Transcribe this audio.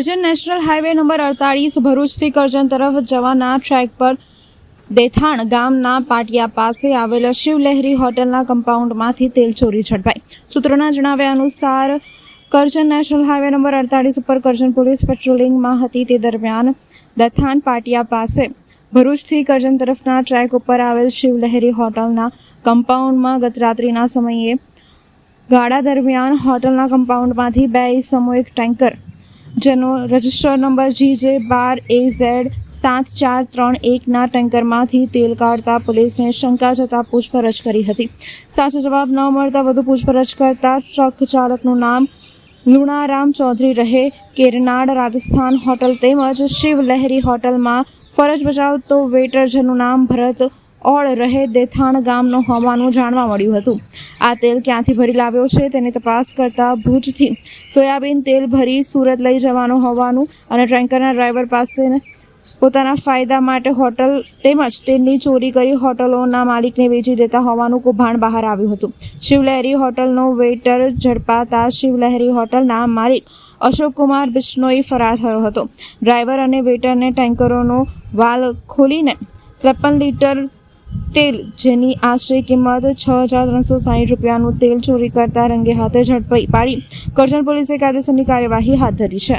Karjan national highway number અડતાળીસ ભરૂચથી કરજણ તરફ જવાના ટ્રેક પર દેથાણ ગામના પાટિયા પાસે આવેલા શિવલહેરી હોટલના કમ્પાઉન્ડમાંથી તેલ ચોરી ઝડપાઈ સૂત્રોના જણાવ્યા અનુસાર, કરજણ નેશનલ હાઈવે નંબર અડતાળીસ ઉપર કરજણ પોલીસ પેટ્રોલિંગમાં હતી તે દરમિયાન દથાણ પાટિયા પાસે ભરૂચથી કરજણ તરફના ટ્રેક ઉપર આવેલ શિવલહેરી હોટલના કમ્પાઉન્ડમાં ગત રાત્રિના સમયે ગાળા દરમિયાન હોટલના કમ્પાઉન્ડમાંથી બે ઇસમો એક ટેન્કર જેનો રજિસ્ટર નંબર જી જે બાર એ ઝેડ સાત ચાર ત્રણ એકના ટેન્કરમાંથી તેલ કાઢતા પોલીસને શંકા જતા પૂછપરછ કરી હતી. સાચો જવાબ ન મળતા વધુ પૂછપરછ કરતા ટ્રક ચાલકનું નામ લુણારામ ચૌધરી રહે. કેરનાડ રાજસ્થાન હોટલ તેમજ શિવ લહેરી હોટલમાં ફરજ બજાવતો વેટર જેનું નામ ભરત ઓળ રહે દેથાણ ગામનો હોવાનું જાણવા મળ્યું હતું. આ તેલ ક્યાંથી ભરી લાવ્યો છે તેની તપાસ કરતા ભુજથી સોયાબીન તેલ ભરી સુરત લઈ જવાનું હોવાનું અને ટેન્કરના ડ્રાઈવર પાસે પોતાના ફાયદા માટે હોટલ તેમજ તેલની ચોરી કરી હોટલોના માલિકને વેચી દેતા હોવાનું કૌભાંડ બહાર આવ્યું હતું. શિવલહેરી હોટલનો વેઇટર ઝડપાતા શિવલહેરી હોટલના માલિક અશોક કુમાર બિશ્નોઈ ફરાર થયો હતો. ડ્રાઈવર અને વેઇટરને ટેન્કરોનો વાલ ખોલીને ત્રેપન લીટર તેલ, જેની આશરે કિંમત છ હજાર ત્રણસો સાઠ રૂપિયાનું તેલ ચોરી કરતા રંગે હાથે ઝડપાઈ પાડી. કરજણ પોલીસે કાયદેસરની કાર્યવાહી હાથ ધરી છે.